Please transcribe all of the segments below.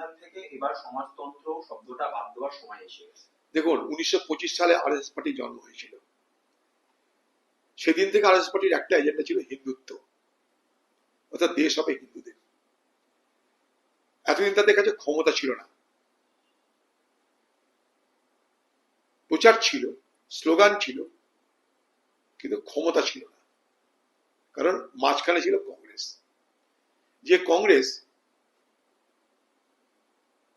সংবিধান থেকে এবার সমাজতন্ত্র শব্দটা বাদ দেওয়ার সময় এসে গেছে। দেখুন, উনিশশো সালে আরএস পার্টির জন্ম হয়েছিল। সেদিন থেকে আরএস পার্টির একটা এজেন্ডা ছিল হিন্দুত্ব। অর্থাৎ দেশ হবে হিন্দুদের। এতদিন তাদের কাছে ক্ষমতা ছিল না। প্রচার ছিল, স্লোগান ছিল, কিন্তু ক্ষমতা ছিল না। কারণ মাঝখানে ছিল কংগ্রেস। যে কংগ্রেস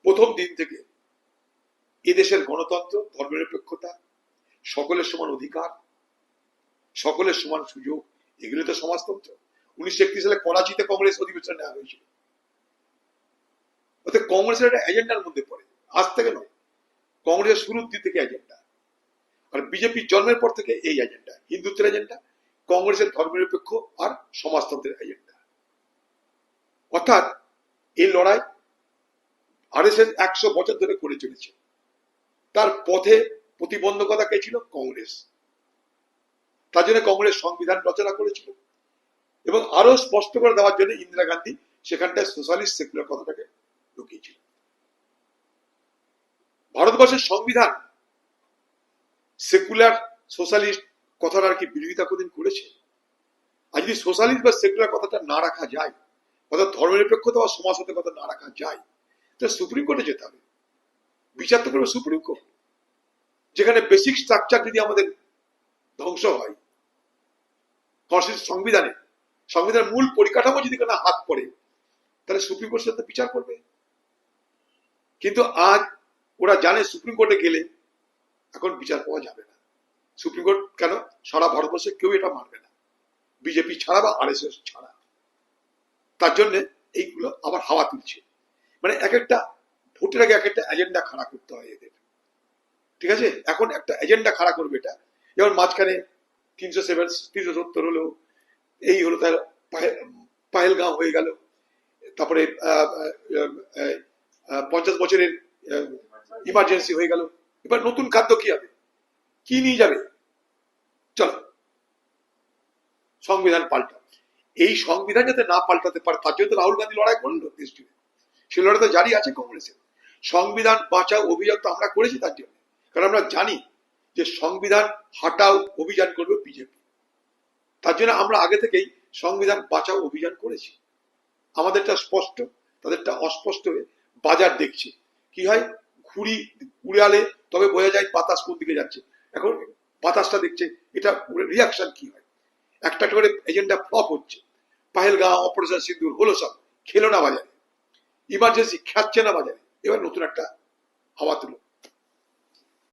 প্রথম দিন থেকে এদেশের গণতন্ত্র, ধর্মনিরপেক্ষতা, সকলের সমান অধিকার, সকলের সমান সুযোগ, এগুলো তো সমাজতন্ত্র। উনিশশো একত্রিশ সালে করাচিতে কংগ্রেস অধিবেশন নেওয়া হয়েছিল। অর্থাৎ কংগ্রেসের একটা এজেন্ডার মধ্যে পড়ে। আজ থেকে নয়। কংগ্রেসের শুরুর দিক থেকে এজেন্ডা। আর বিজেপির জন্মের পর থেকে এই এজেন্ডা। হিন্দুত্বের এজেন্ডা, কংগ্রেসের ধর্মনিরপেক্ষ আর সমাজতন্ত্রের এজেন্ডা। অর্থাৎ এই লড়াই আরএসএস একশো বছর ধরে করে চলেছে। তার পথে প্রতিবন্ধকতা কে ছিল? কংগ্রেস। তার জন্য কংগ্রেস সংবিধান রচনা করেছিল। এবং আরও স্পষ্ট করে দেওয়ার জন্য ইন্দিরা গান্ধী সেখানটায় সোশ্যালিস্ট সেকুলার কথাটাকে ঢুকিয়েছিল ভারতবর্ষের সংবিধান সেকুলার সোশ্যালিস্ট কথাটার কি বিরোধিতা কোনদিন করেছে? আর যদি সোশ্যালিস্ট বা সেকুলার কথাটা না রাখা যায়, অর্থাৎ ধর্মনিরপেক্ষতা বা সমাজগত কথা না রাখা যায় তাহলে সুপ্রিম কোর্টে যেতে হবে। বিচার তো করবে সুপ্রিম কোর্ট যেখানে বেসিক স্ট্রাকচার যদি আমাদের ধ্বংস হয় কনস্টিটিউশন সংবিধানে, সংবিধানের মূল পরিকাঠামো যদি কোনো হাত পড়ে, তাহলে সুপ্রিম কোর্ট সাথে বিচার করবে। কিন্তু আজ ওরা জানে সুপ্রিম কোর্টে গেলে এখন বিচার পাওয়া যাবে না। সুপ্রিম কোর্ট কেন? সারা ভারতবর্ষে কেউ এটা মানবে না। বিজেপি ছাড়া বা আর ছাড়া। তার জন্য এইগুলো আবার হাওয়া তুলছে। মানে এক একটা ভোটের আগে এক একটা এজেন্ডা খাড়া করতে হয় এদের। ঠিক আছে? এখন একটা এজেন্ডা খাড়া করবে এটা। যেমন মাঝখানে তিনশো সেভেন তিনশো সত্তর হলো এই হলো তার পাহে- পাহেলগাঁও হয়ে গেল। তারপরে পঞ্চাশ বছরের ইমার্জেন্সি হয়ে গেল। এবার নতুন খাদ্য কি হবে? কি নিয়ে যাবে? চলো। সংবিধান পাল্টা এই সংবিধান যাতে না পাল্টাতে পারে, তার জন্য রাহুল গান্ধী লড়াই করল দেশ জুড়ে। সে তো জারি আছে কংগ্রেসের সংবিধান বাঁচাও অভিযান তো আমরা করেছি তার জন্য। কারণ আমরা জানি যে সংবিধান হাটাও অভিযান করবে বিজেপি। তার জন্য আমরা আগে থেকেই সংবিধান বাঁচাও অভিযান করেছি। আমাদেরটা স্পষ্ট, তাদেরটা অস্পষ্ট হয়ে বাজার দেখছে। কি হয়? ঘুড়ি উড়ালে তবে বোঝা যায় বাতাস কোন দিকে যাচ্ছে। এখন বাতাসটা দেখছে, এটা রিয়াকশন কি হয়? একটা একটা করে এজেন্ডা ফ্লপ হচ্ছে। পাহেলগাঁও অপারেশন সিন্দুর হলো সব, খেলো না বাজারে। ইমার্জেন্সি খাচ্ছে না বাজারে। এবার নতুন একটা হাওয়া তুলো।